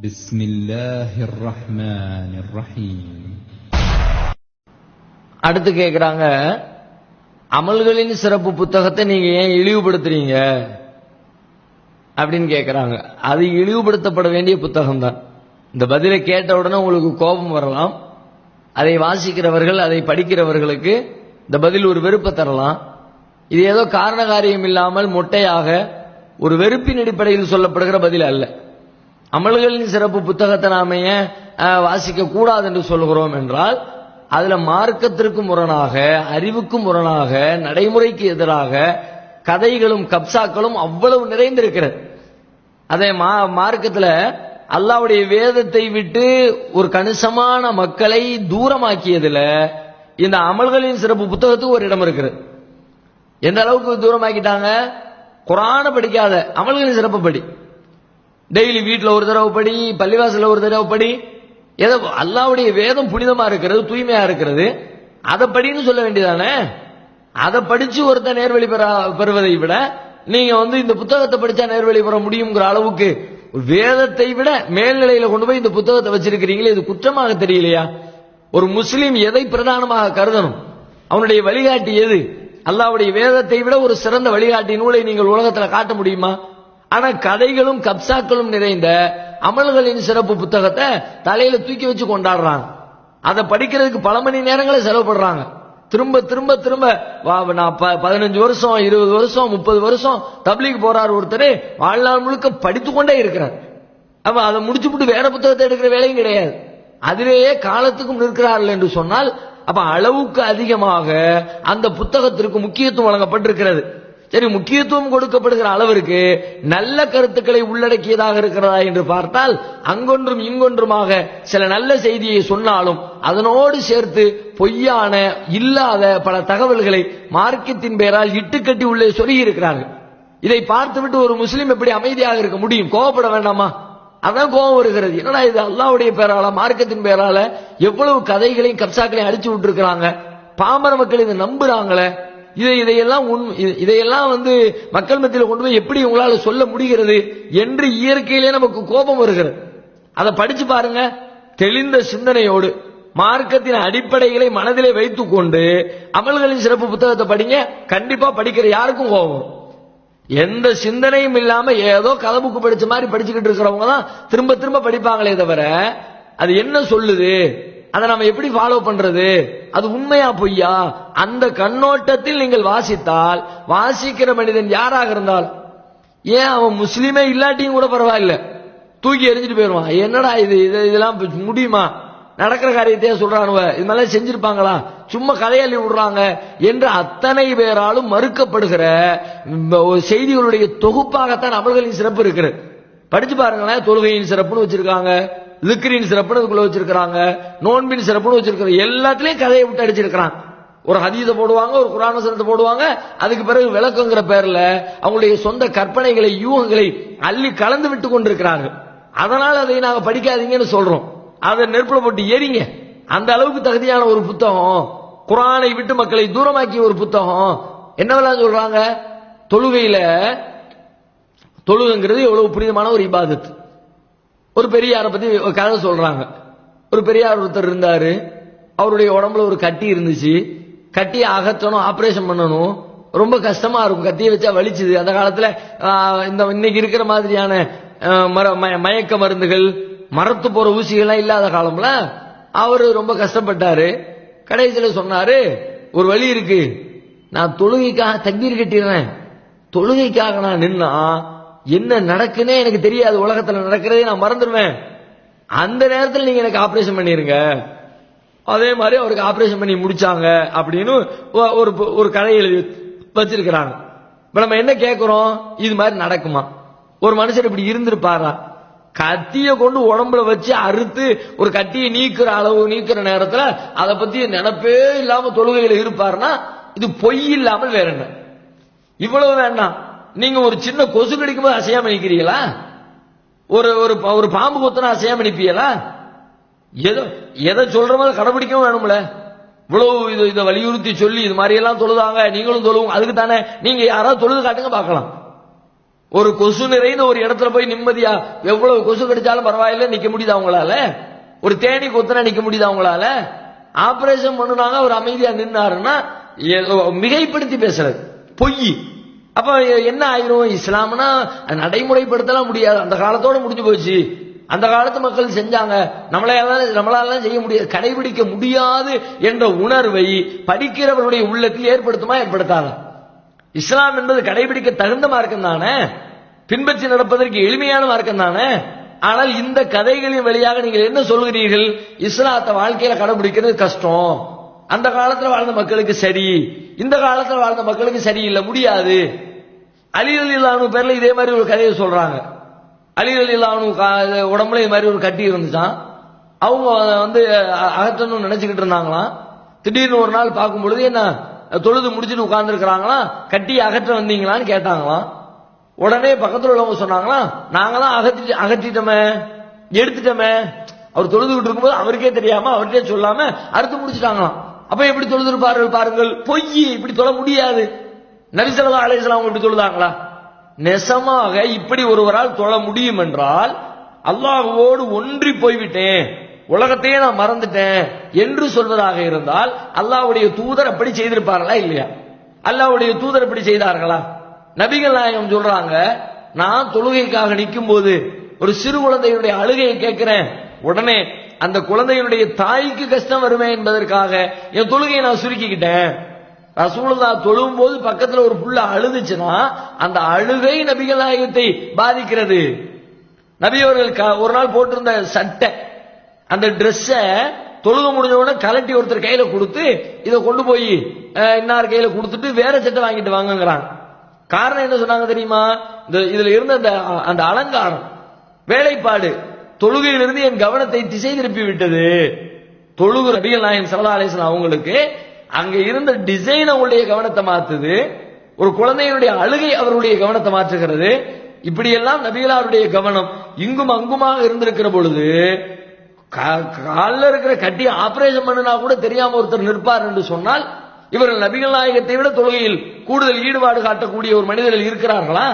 بسم الله الرحمن الرحيم அடுத்து கேக்குறாங்க அமல்களின் சிறப்பு புத்தகத்தை நீங்க ஏன் இழிவுபடுத்துறீங்க அப்படின்னு கேக்குறாங்க அது இழிவுபடுத்தப்பட வேண்டிய புத்தகம் தான் இந்த பதிலை கேட்ட உடனே உங்களுக்கு கோபம் வரலாம் அதை வாசிக்கிறவர்கள் அதை படிக்கிறவர்களுக்கு இந்த பதில் ஒரு வெறுப்பை தரலாம் இது ஏதோ காரண காரியம் இல்லாமல் மொட்டையாக ஒரு வெறுப்பின் அடிப்படையில் சொல்லப்படுகிற பதில் அல்ல அமல்களின் சிறப்பு புத்தகத்தை நாம ஏன் வாசிக்க கூடாது என்று சொல்கிறோம் என்றால் அதுல மார்க்கத்திற்கு முரணாக அறிவுக்கு முரணாக நடைமுறைக்கு எதிராக கதைகளும் கப்சாக்களும் அவ்வளவு நிறைந்திருக்கிறது. அதே மா மார்க்கத்துல அல்லாவுடைய வேதத்தை விட்டு ஒரு கணிசமான மக்களை தூரமாக்கியதுல இந்த அமல்களின் சிறப்பு புத்தகத்துக்கு ஒரு இடம் இருக்கிறது எந்த அளவுக்கு தூரமாக்கிட்டாங்க? குரான படிக்காத அமல்களின் சிறப்பு படி. டெய்லி வீட்டில் ஒரு தடவை படி பள்ளிவாசலில் ஒரு தடவை படி. ஏதோ அல்லாவுடைய வேதம் புனிதமா இருக்கிறது தூய்மையா இருக்கிறது. அதை படின்னு சொல்ல வேண்டியதானே? அதை படிச்சு ஒருத்தன் நேர்வழி பெற பெறுவதை விட நீங்க வந்து இந்த புத்தகத்தை படிச்சா நேர்வழி பெற முடியுங்கிற அளவுக்கு வேதத்தை விட மேல்நிலையில கொண்டு போய் இந்த புத்தகத்தை வச்சிருக்கிறீங்களே இது குற்றமாக தெரியலையா? ஒரு முஸ்லீம் எதை பிரதானமாக கருதணும்? அவனுடைய வழிகாட்டி எது? அல்லாவுடைய வேதத்தை விட ஒரு சிறந்த வழிகாட்டி நூலை நீங்கள் உலகத்தில் காட்ட முடியுமா? ஆனா கதைகளும் கப்சாக்களும் நிறைந்த அமல்களின் சிறப்பு புத்தகத்தை தலையில தூக்கி வச்சு கொண்டாடுறாங்க. அதை படிக்கிறதுக்கு பல மணி நேரங்களை செலவுப்படுறாங்க திரும்ப திரும்ப திரும்ப வா, நான் ப- பதினஞ்சு வருஷம் இருபது வருஷம் முப்பது வருஷம் தப்லீக் போறார் ஒருத்தர் வாழ்நாள் முழுக்க படித்து கொண்டே இருக்கிறார். அப்ப அதை முடிச்சுப்புட்டு வேற புத்தகத்தை எடுக்கிற வேலையும் கிடையாது. அதிலேயே காலத்துக்கும் நிற்கிறார்கள் என்று சொன்னால் அப்ப அளவுக்கு அதிகமாக அந்த புத்தகத்திற்கு முக்கியத்துவம் வழங்கப்பட்டிருக்கிறது. சரி முக்கியத்துவம் கொடுக்கப்படுகிற அளவிற்கு நல்ல கருத்துக்களை உள்ளடக்கியதாக இருக்கிறதா என்று பார்த்தால் அங்கொன்றும் இங்கொன்றுமாக சில நல்ல செய்தியை சொன்னாலும் அதனோடு சேர்த்து பொய்யான இல்லாத பல தகவல்களை மார்க்கத்தின் பெயரால் இட்டுக்கட்டி உள்ளே சொல்லி இருக்கிறார்கள் இதை பார்த்துவிட்டு ஒரு முஸ்லீம் எப்படி அமைதியாக இருக்க முடியும்? கோவப்பட வேண்டாமா? அதான் கோபம் வருகிறது. என்னடா இது அல்லாவுடைய பேரால மார்க்கத்தின் பேரால எவ்வளவு கதைகளையும் கப்சாக்களையும் அடிச்சு விட்டுருக்காங்க பாமர மக்கள் இதை நம்புறாங்களே? இதை இதையெல்லாம் இதையெல்லாம் வந்து மக்கள் மத்தியில் கொண்டு போய் எப்படி உங்களால சொல்ல முடிகிறது என்று இயற்கையிலே நமக்கு கோபம் வருகிறது. அதை படிச்சு பாருங்க. தெளிந்த சிந்தனையோடு மார்க்கத்தின் அடிப்படைகளை மனதிலே வைத்துக் கொண்டு அமல்களின் சிறப்பு புத்தகத்தை படிங்க. கண்டிப்பா படிக்கிற யாருக்கும் கோபம் எந்த சிந்தனையும் இல்லாம ஏதோ கதை புக்கு படிச்ச மாதிரி படிச்சுக்கிட்டு இருக்கிறவங்க தான் திரும்ப திரும்ப படிப்பாங்களே தவிர அது என்ன சொல்லுது? அதை நம்ம எப்படி ஃபாலோ பண்றது? அது உண்மையா பொய்யா? அந்த கண்ணோட்டத்தில் நீங்கள் வாசித்தால் வாசிக்கிற மனிதன் யாராக இருந்தால்? ஏன் அவன் முஸ்லீமே இல்லாட்டியும் கூட பரவாயில்ல. தூக்கி எரிஞ்சிட்டு போயிருவான் என்னடா இது? இது இதெல்லாம் முடியுமா? நடக்கிற காரியத்தையே சொல்றானுவ. இது மாதிரிலாம் செஞ்சிருப்பாங்களா? சும்மா கதையள்ளி விடுறாங்க என்று அத்தனை பேராலும் மறுக்கப்படுகிற ஒரு செய்திகளுடைய தொகுப்பாகத்தான் அமல்களின் சிறப்பு இருக்கிறது படிச்சு பாருங்களேன் தொழுகையின் சிறப்புன்னு வச்சிருக்காங்க. லிக்கரின் சிறப்புன்னு அதுக்குள்ள நோன்பின் சிறப்புன்னு வச்சிருக்காங்க எல்லாத்துலயும் கதையை விட்டு அடிச்சிருக்கிறாங்க. ஒரு ஹதீதை போடுவாங்க ஒரு குரான சிறந்த போடுவாங்க அதுக்கு பிறகு விளக்கங்கிற பேர்ல அவங்களுடைய சொந்த கற்பனைகளை யூகங்களை அள்ளி கலந்து விட்டு கொண்டிருக்கிறார்கள். அதனால அதை நாங்க படிக்காதீங்கன்னு சொல்றோம். அதை நெருப்புல போட்டு எரிங்க. அந்த அளவுக்கு தகுதியான ஒரு புத்தகம் குரானை விட்டு மக்களை தூரமாக்கிய ஒரு புத்தகம். என்னவெல்லாம் சொல்றாங்க? தொழுகையில தொழுகைங்கிறது எவ்வளவு புனிதமான ஒரு இபாதத்து ஒரு பெரியாரை பத்தி ஒரு கதை சொல்றாங்க. ஒரு பெரியார் ஒருத்தர் இருந்தாரு. அவருடைய உடம்புல ஒரு கட்டி இருந்துச்சு. கட்டியை அகற்றணும் ஆபரேஷன் பண்ணணும். ரொம்ப கஷ்டமா இருக்கும். கத்தியை வச்சா வலிச்சுது. அந்த காலத்துல இந்த இன்னைக்கு இருக்கிற மாதிரியான மர- மய- மயக்க மருந்துகள் மரத்து போற ஊசிகள்லாம் இல்லாத காலம்ல அவரு ரொம்ப கஷ்டப்பட்டாரு. கடைசியில சொன்னாரு ஒரு வழி இருக்கு. நான் தொழுகைக்காக தக்பீர் கட்டிடுறேன். தொழுகைக்காக நான் நின்னா என்ன நடக்குன்னே எனக்கு தெரியாது. உலகத்துல நடக்கிறதே நான் மறந்துடுவேன். அந்த நேரத்தில் நீங்க எனக்கு ஆபரேஷன் பண்ணிருங்க. அதே மாதிரி அவருக்கு ஆபரேஷன் பண்ணி முடிச்சாங்க அப்படின்னு ஒரு ஒரு கதை எழுதி வச்சிருக்கிறாங்க. இப்ப நம்ம என்ன கேட்கிறோம் இது மாதிரி நடக்குமா? ஒரு மனுஷர் இப்படி இருந்திருப்பாரா? கத்திய கொண்டு உடம்புல வச்சு அறுத்து ஒரு கத்தியை நீக்கிற அளவு நீக்கிற நேரத்துல அதை பத்தி நினைப்பே இல்லாம தொழுகையில இருப்பாருன்னா இது பொய் இல்லாமல் வேற என்ன? இவ்வளவு வேண்டாம். நீங்க ஒரு சின்ன கொசு கடிக்கும் போது அசையாம நிக்கிறீங்களா? ஒரு ஒரு ப- ஒரு பாம்பு கொத்தனா அசையாம நிப்பீங்களா? எதோ எதை சொல்ற மாதிரி கடைபிடிக்கவும் வேணும்ல. இவ்வளவு இது இதை வலியுறுத்தி சொல்லி இது மாதிரி எல்லாம் தொழுதாங்க நீங்களும் தொழுவோம் அதுக்கு தானே. நீங்க யாராவது தொழுது காட்டுங்க பார்க்கலாம். ஒரு கொசு நிறைந்த ஒரு இடத்துல போய் நிம்மதியா எவ்வளவு கொசு கடிச்சாலும் பரவாயில்ல நிக்க முடியுது அவங்களால ஒரு தேனி கொத்தனா நிக்க முடியுதா அவங்களால ஆபரேஷன் பண்ணுனாங்க அவர் அமைதியா நின்னாருன்னா ஏதோ மிகைப்படுத்தி பேசுறது. பொய். அப்ப என்ன ஆயிரும்? இஸ்லாம்னா நடைமுறைப்படுத்தலாம் முடியாது. அந்த காலத்தோட முடிஞ்சு போச்சு. அந்த காலத்து மக்கள் செஞ்சாங்க. நம்மளால நம்மளால செய்ய முடியாது. கடைபிடிக்க முடியாது என்ற உணர்வை படிக்கிறவர்களுடைய உள்ளத்தில் ஏற்படுத்துமா? ஏற்படுத்தாத. இஸ்லாம் என்பது கடைபிடிக்க தகுந்த மார்க்கம் தானே? பின்பற்றி நடப்பதற்கு எளிமையான மார்க்கம் தானே? ஆனால் இந்த கதைகளின் வழியாக நீங்கள் என்ன சொல்கிறீர்கள்? இஸ்லாத்தை வாழ்க்கையில கடைபிடிக்கிறது கஷ்டம். அந்த காலத்துல வாழ்ந்த மக்களுக்கு சரி. இந்த காலத்துல வாழ்ந்த மக்களுக்கு சரியில்லை முடியாது. அலி அலி பேர்ல இதே மாதிரி ஒரு கதையை சொல்றாங்க. அலி அலி உடம்புல இது மாதிரி ஒரு கட்டி இருந்துச்சான் அவங்க வந்து அகற்றணும்னு நினைச்சுக்கிட்டு இருந்தாங்களாம். திடீர்னு ஒரு நாள் பார்க்கும் பொழுது என்ன தொழுது முடிச்சுட்டு உட்கார்ந்துருக்கிறாங்களாம். கட்டி அகற்ற வந்தீங்களான்னு கேட்டாங்களாம். உடனே பக்கத்தில் உள்ளவங்க சொன்னாங்களாம் நாங்களாம் அகற்றி அகற்றிட்டோமே எடுத்துட்டோமே. அவர் தொழுதுகிட்டு இருக்கும்போது அவருக்கே தெரியாம அவர்கிட்டே சொல்லாம அறுத்து முடிச்சிட்டாங்களாம். அப்ப எப்படி தொழுதுருப்பார்கள் பாருங்கள். பொய் இப்படி தொழ முடியாது. நபிசல்லா அலைஹிஸ்ஸலாம் அவங்க இப்படி தொழுதாங்களா நெசமாக இப்படி ஒருவரால் தொழ முடியும் என்றால் அல்லாஹுவோடு ஒன்றி போய்விட்டேன். உலகத்தையே நான் மறந்துட்டேன் என்று சொல்வதாக இருந்தால் அல்லாஹ்வுடைய தூதர் அப்படி செய்திருப்பார்களா இல்லையா? அல்லாவுடைய தூதர் அப்படி செய்தார்களா? நபிகள் நாயகம் சொல்றாங்க நான் தொழுகைக்காக நிற்கும் போது ஒரு சிறு குழந்தையுடைய அழுகையை கேட்கிறேன். உடனே அந்த குழந்தையுடைய தாய்க்கு கஷ்டம் வருமே என்பதற்காக என் தொழுகையை நான் சுருக்கிக்கிட்டேன். ரசூலுல்லா தொழும் போது பக்கத்துல ஒரு புள்ள அழுதுச்சுன்னா அந்த அழுகை நபிகள் நாயகத்தை பாதிக்கிறது. நபி அவர்கள் க- ஒரு நாள் போட்டிருந்த சட்டை அந்த ட்ரெஸ்ஸ தொழுக முடிஞ்ச உடனே கலட்டி ஒருத்தர் கையில கொடுத்து இதை கொண்டு போய் இன்னார் கையில கொடுத்துட்டு வேற சட்டை வாங்கிட்டு வாங்கங்கிறாங்க. காரணம் என்ன சொன்னாங்க தெரியுமா? இந்த இதுல இருந்த அந்த அந்த அலங்காரம் வேலைப்பாடு தொழுகையிலிருந்து என் கவனத்தை திசை திருப்பி விட்டது. தொழுகு ரபியல் நாயன் சல்லா அவங்களுக்கு அங்க இருந்த டிசைன் அவங்களுடைய கவனத்தை மாத்துது ஒரு குழந்தையினுடைய அழுகை அவருடைய கவனத்தை மாற்றுகிறது. இப்படியெல்லாம் நபிகளாருடைய கவனம் இங்கும் அங்குமாக இருந்திருக்கிற பொழுது கா- கால்ல இருக்கிற கட்டி ஆபரேஷன் பண்ணினா கூட தெரியாம ஒருத்தர் நிற்பார் என்று சொன்னால் இவர்கள் நபிகள் நாயகத்தை விட தொழுகையில் கூடுதல் ஈடுபாடு காட்டக்கூடிய ஒரு மனிதர்கள் இருக்கிறார்களா?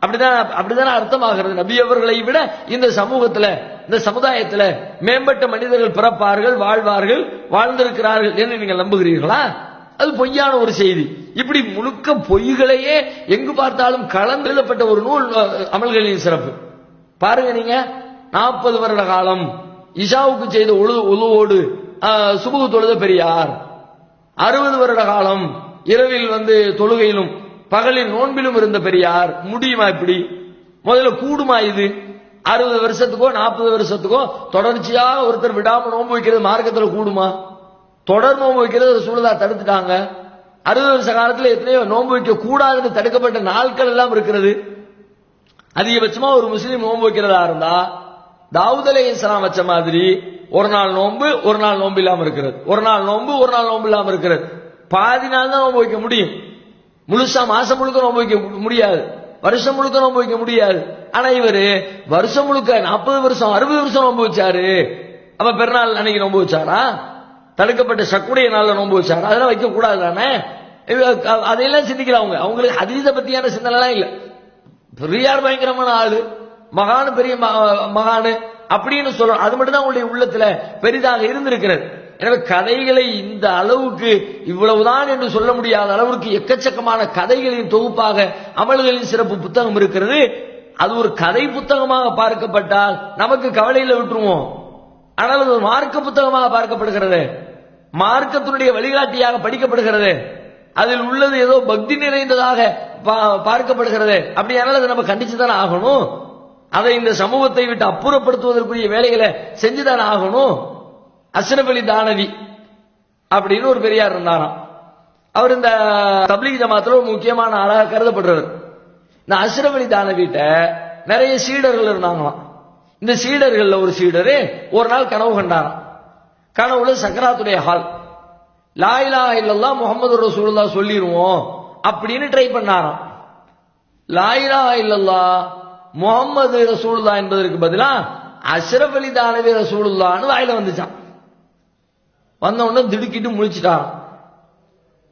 அப்படிதான் அப்படிதானே அர்த்தமாகிறது. நபி அவர்களை விட இந்த சமூகத்துல இந்த சமுதாயத்துல மேம்பட்ட மனிதர்கள் பிறப்பார்கள் வாழ்வார்கள் வாழ்ந்திருக்கிறார்கள் என்று நீங்கள் நம்புகிறீர்களா? அது பொய்யான ஒரு செய்தி. இப்படி முழுக்க பொய்களையே எங்கு பார்த்தாலும் கலந்து ஒரு நூல் அமல்களின் சிறப்பு. பாருங்க நீங்க நாற்பது வருட காலம் இஷாவுக்கு செய்த உழு உழுவோடு சுபுகு தொழுத பெரியார். அறுபது வருட காலம் இரவில் வந்து தொழுகையிலும் பகலில் நோன்பிலும் இருந்த பெரியார். முடியுமா இப்படி? முதல்ல கூடுமா இது? அறுபது வருஷத்துக்கோ நாற்பது வருஷத்துக்கோ தொடர்ச்சியாக ஒருத்தர் விடாம நோன்பு வைக்கிறது மார்க்கத்தில் கூடுமா? தொடர் நோன்பு வைக்கிறது சூழலா தடுத்துட்டாங்க. அறுபது வருஷ காலத்துல எத்தனையோ நோன்பு வைக்க கூடாதுன்னு தடுக்கப்பட்ட நாட்கள் எல்லாம் இருக்கிறது. அதிகபட்சமா ஒரு முஸ்லீம் நோன்பு வைக்கிறதா இருந்தா தாவூத் அலை இஸ்லாம் வச்ச மாதிரி ஒரு நாள் நோன்பு ஒரு நாள் நோன்பு இல்லாம இருக்கிறது. ஒரு நாள் நோன்பு ஒரு நாள் நோன்பு இல்லாம இருக்கிறது. பாதி நாள் தான் நோன்பு வைக்க முடியும். முழுசா மாசம் முழுக்க நோன்பு வைக்க முடியாது. வருஷம் முழுக்க நோன்பு வைக்க முடியாது. ஆனா இவரு வருஷம் முழுக்க நாற்பது வருஷம் அறுபது வருஷம் நோன்பு வச்சாரு. அப்ப பெருநாள் அன்னைக்கு நோன்பு வச்சாரா? தடுக்கப்பட்ட சக்குடைய நாள்ல நோன்பு வச்சாரா? அதெல்லாம் வைக்க கூடாது தானே? அதையெல்லாம் சிந்திக்கல அவங்க. அவங்களுக்கு அதீத பத்தியான சிந்தனைலாம் இல்ல. பெரியார் பயங்கரமான ஆளு. மகானு பெரிய மகானு. அப்படின்னு சொல்றோம் அது மட்டும் தான் உங்களுடைய உள்ளத்துல பெரிதாக இருந்திருக்கிறது. எனவே கதைகளை இந்த அளவுக்கு இவ்வளவுதான் என்று சொல்ல முடியாத அளவுக்கு எக்கச்சக்கமான கதைகளின் தொகுப்பாக அமல்களின் சிறப்பு புத்தகம் இருக்கிறது. அது ஒரு கதை புத்தகமாக பார்க்கப்பட்டால் நமக்கு கவலையில் விட்டுருவோம். ஆனால் அது ஒரு மார்க்க புத்தகமாக பார்க்கப்படுகிறது. மார்க்கத்தினுடைய வழிகாட்டியாக படிக்கப்படுகிறது. அதில் உள்ளது ஏதோ பக்தி நிறைந்ததாக பா- பார்க்கப்படுகிறது. அப்படியானால் அதை நம்ம கண்டிச்சு தானே ஆகணும்? அதை இந்த சமூகத்தை விட்டு அப்புறப்படுத்துவதற்குரிய வேலைகளை செஞ்சுதானே ஆகணும்? அஸ்ரப் தானவி அப்படின்னு ஒரு பெரியார் இருந்தாராம். அவர் இந்த தப்லீக் ஜமாத்துல ஒரு முக்கியமான ஆளாக கருதப்படுறவர் இந்த அஸ்ரப் தானவிட்ட நிறைய சீடர்கள் இருந்தாங்களாம். இந்த சீடர்கள்ல ஒரு சீடரு ஒரு நாள் கனவு கண்டாராம். கனவுல சக்கராத்துடைய ஹால் லாயிலா இல்லல்லா முகமது ரசூல்லா சொல்லிடுவோம் அப்படின்னு ட்ரை பண்ணாராம். லாயிலா இல்லல்லா முகமது ரசூல்லா என்பதற்கு பதிலா அஷ்ரஃப் அலி தானவி ரசூலுல்லாஹ்னு வாயில வந்துச்சான் வந்த உடனே திடுக்கிட்டு முழிச்சிட்டாராம்.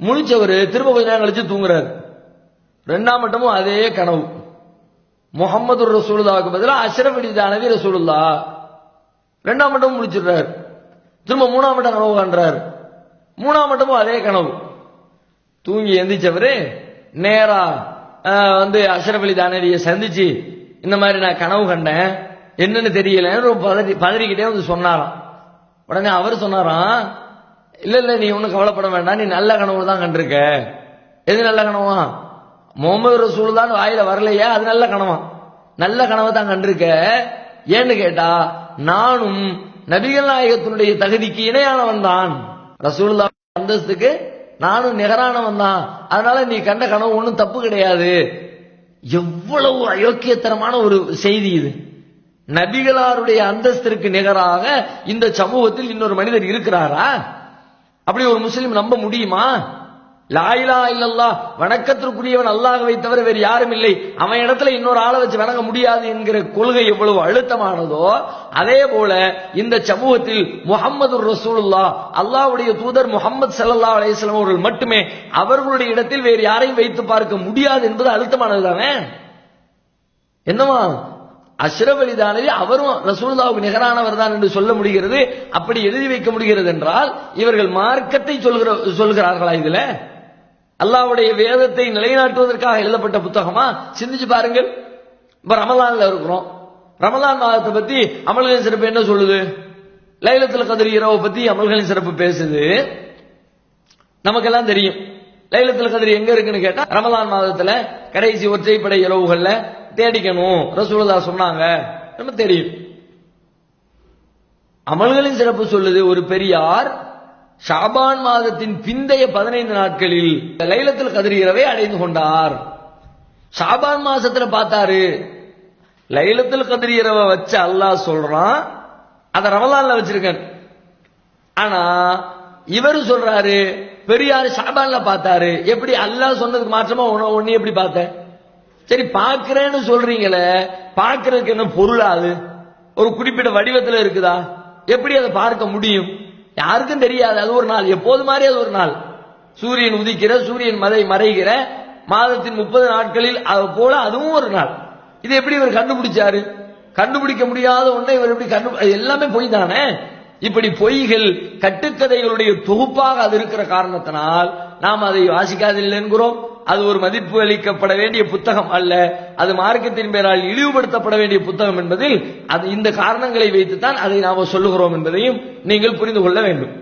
முழிச்சவர் திரும்ப கொஞ்ச நேரம் கழிச்சு தூங்குறாரு. ரெண்டாம் மட்டமும் அதே கனவு. முகமது ரசூலுதாவுக்கு பதிலாக அஷ்ரப் அலி ரசூலுல்லா ரெண்டாம் மட்டமும் முடிச்சிடுறாரு. திரும்ப மூணாம் மட்டம் கனவு காண்றாரு. மூணாம் மட்டமும் அதே கனவு. தூங்கி எந்திரிச்சவரு நேரா வந்து அஷ்ரப் அலி தானவியை சந்திச்சு இந்த மாதிரி நான் கனவு கண்டேன். என்னன்னு தெரியலன்னு பதறி பதறிக்கிட்டே வந்து சொன்னாராம். உடனே அவர் சொன்னாராம் இல்ல இல்ல நீ ஒன்னும் கவலைப்பட வேண்டாம். நீ நல்ல கனவு தான் கண்டிருக்க. எது நல்ல கனவா? முகமது ரசூல் தான் வாயில வரலையா? அது நல்ல கனவா? நல்ல கனவை தான் கண்டிருக்க. ஏன்னு கேட்டா நானும் நபிகள் நாயகத்தினுடைய தகுதிக்கு இணையானவன் தான். ரசூலுல்லா அந்தஸ்துக்கு நானும் நிகரானவன் தான். அதனால நீ கண்ட கனவு ஒன்றும் தப்பு கிடையாது. எவ்வளவு அயோக்கியத்தனமான ஒரு செய்தி இது. நபிகளாருடைய அந்தஸ்திற்கு நிகராக இந்த சமூகத்தில் இன்னொரு மனிதர் இருக்கிறாரா? அப்படி ஒரு முஸ்லீம் நம்ப முடியுமா? லாயிலா இல்லல்லா வணக்கத்திற்குரியவன் அல்லாஹவை தவிர வேறு யாரும் இல்லை. அவன் இடத்துல இன்னொரு ஆளை வச்சு வணங்க முடியாது என்கிற கொள்கை எவ்வளவு அழுத்தமானதோ அதே போல இந்த சமூகத்தில் முகமது ரசூலுல்லா அல்லாவுடைய தூதர் முகமது சல்லா அலிஸ்லாம் அவர்கள் மட்டுமே அவர்களுடைய இடத்தில் வேறு யாரையும் வைத்து பார்க்க முடியாது என்பது அழுத்தமானது தானே? என்னவா அஷ்ரப் அலி தானவி அவரும் ரசூலுல்லாவுக்கு நிகரானவர் தான் என்று சொல்ல முடிகிறது. அப்படி எழுதி வைக்க முடிகிறது என்றால் இவர்கள் மார்க்கத்தை சொல்கிற சொல்கிறார்களா இதுல? அல்லாவுடைய வேதத்தை நிலைநாட்டுவதற்காக எழுதப்பட்ட புத்தகமா? சிந்திச்சு பாருங்கள். இப்ப ரமலான்ல இருக்கிறோம். ரமலான் மாதத்தை பத்தி அமல்களின் சிறப்பு என்ன சொல்லுது? லைலத்துல கதிர் இரவை பத்தி அமல்களின் சிறப்பு பேசுது. நமக்கெல்லாம் தெரியும். லைலத்துல் கதிர் எங்க இருக்குன்னு கேட்டா ரமலான் மாதத்துல கடைசி ஒற்றைப்படை இரவுகள்ல தேடிக்கணும். ரசூலதா சொன்னாங்க. நம்ம தெரியும். அமல்களின் சிறப்பு சொல்லுது ஒரு பெரியார் ஷாபான் மாதத்தின் பிந்தைய பதினைந்து நாட்களில் லைலத்தில் கதிர் அடைந்து கொண்டார். ஷாபான் மாசத்துல பார்த்தாரு லைலத்தில் கதிர் வச்சு அல்லாஹ் சொல்றான் அதை ரமலான்ல வச்சிருக்கேன். ஆனா இவர் சொல்றாரு பெரியார் ஷாபான்ல பார்த்தாரு எப்படி அல்லாஹ் சொன்னதுக்கு மாற்றமா உன்ன ஒன்னு எப்படி பார்த்த சரி பாக்குறேன்னு சொல்றீங்களே பார்க்கறதுக்கு என்ன பொருளாது ஒரு குறிப்பிட்ட வடிவத்துல இருக்குதா? எப்படி அதை பார்க்க முடியும்? யாருக்கும் தெரியாது. அது ஒரு நாள். எப்போது மாதிரி அது ஒரு நாள். சூரியன் உதிக்கிற சூரியன் மதை மறைகிற மாதத்தின் முப்பது நாட்களில் அது போல அதுவும் ஒரு நாள். இது எப்படி இவர் கண்டுபிடிச்சாரு? கண்டுபிடிக்க முடியாத ஒன்றை இவர் எப்படி கண்டு எல்லாமே பொய் தானே? இப்படி பொய்கள் கட்டுக்கதைகளுடைய தொகுப்பாக அது இருக்கிற காரணத்தினால் நாம் அதை வாசிக்காதில்லை என்கிறோம் அது ஒரு மதிப்பு அளிக்கப்பட வேண்டிய புத்தகம் அல்ல. அது மார்க்கத்தின் பெயரால் இழிவுபடுத்தப்பட வேண்டிய புத்தகம் என்பதில் அது இந்த காரணங்களை வைத்துத்தான் அதை நாம சொல்லுகிறோம் என்பதையும் நீங்கள் புரிந்து கொள்ள வேண்டும்.